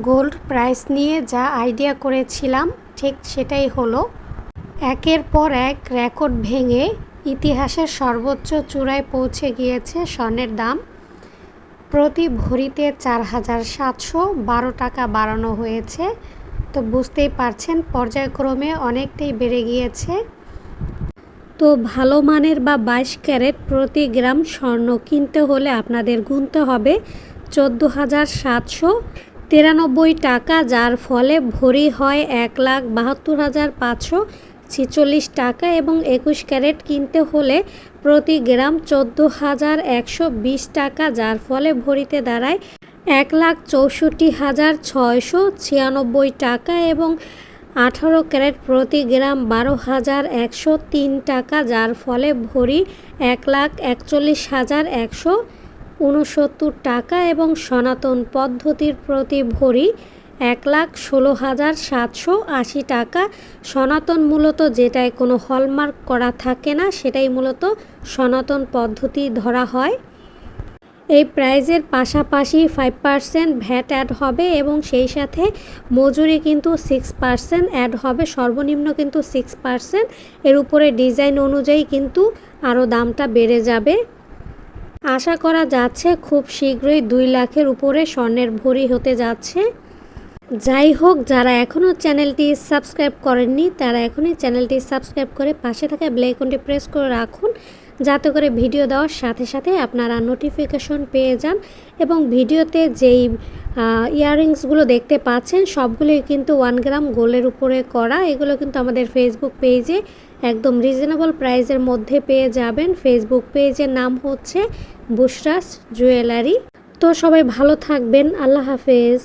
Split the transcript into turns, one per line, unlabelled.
Gold price নিয়ে যা idea করেছিলাম, ঠিক সেটাই হলো, একের পর এক রেকর্ড ভেঙে ইতিহাসের সর্বোচ্চ চূড়ায় পৌঁছে গিয়েছে স্বর্ণের দাম। প্রতি ভরিতে চার হাজার সাতশো বারো টাকা বাড়ানো হয়েছে। তো বুঝতেই পারছেন, পর্যায়ক্রমে অনেকটাই বেড়ে গিয়েছে। তো ভালো মানের বা বাইশ ক্যারেট প্রতি গ্রাম স্বর্ণ কিনতে হলে আপনাদের গুনতে হবে চোদ্দ হাজার সাতশো তিরানব্বই টাকা, যার ফলে ভরি হয় এক লাখ বাহাত্তর হাজার পাঁচশো ছিচল্লিশ টাকা এবং একুশ ক্যারেট কিনতে হলে প্রতি গ্রাম চোদ্দ হাজার একশো বিশ টাকা, যার ফলে ভরিতে দাঁড়ায় এক লাখ চৌষট্টি হাজার ছয়শো ছিয়ানব্বই টাকা এবং আঠারো ক্যারেট প্রতি গ্রাম বারো হাজার একশো তিন টাকা, যার ফলে ভরি এক লাখ একচল্লিশ হাজার একশো উনসত্তর টাকা এবং সনাতন পদ্ধতির প্রতি ভরি এক লাখ ষোলো হাজার সাতশো আশি টাকা। সনাতন মূলত যেটায় কোনো হলমার্ক করা থাকে না, সেটাই মূলত সনাতন পদ্ধতি ধরা হয়। এই প্রাইজের পাশাপাশি ফাইভ পার্সেন্ট ভ্যাট অ্যাড হবে এবং সেই সাথে মজুরি কিন্তু সিক্স পার্সেন্ট অ্যাড হবে। সর্বনিম্ন কিন্তু সিক্স পার্সেন্ট। এর উপরে ডিজাইন অনুযায়ী কিন্তু আরও দামটা বেড়ে যাবে। আশা করা যাচ্ছে খুব শীঘ্রই দুই লাখের উপরে স্বর্ণের ভরি হতে যাচ্ছে। যাই হোক, যারা এখনও চ্যানেলটি সাবস্ক্রাইব করেননি, তারা এখনই চ্যানেলটি সাবস্ক্রাইব করে পাশে থাকা ব্লেকনটি প্রেস করে রাখুন, যাতে করে ভিডিও দেওয়ার সাথে সাথে আপনারা নোটিফিকেশন পেয়ে যান এবং ভিডিওতে যেই ইয়াররিংসগুলো দেখতে পাচ্ছেন। সবগুলোই কিন্তু ওয়ান গ্রাম গোল্ডের উপরে করা। এগুলো কিন্তু আমাদের ফেসবুক পেজে একদম রিজনেবল প্রাইসের মধ্যে পেয়ে যাবেন। ফেসবুক পেজের নাম হচ্ছে বুশরাস জুয়েলারি তো সবাই ভালো থাকবেন। আল্লাহ হাফেজ।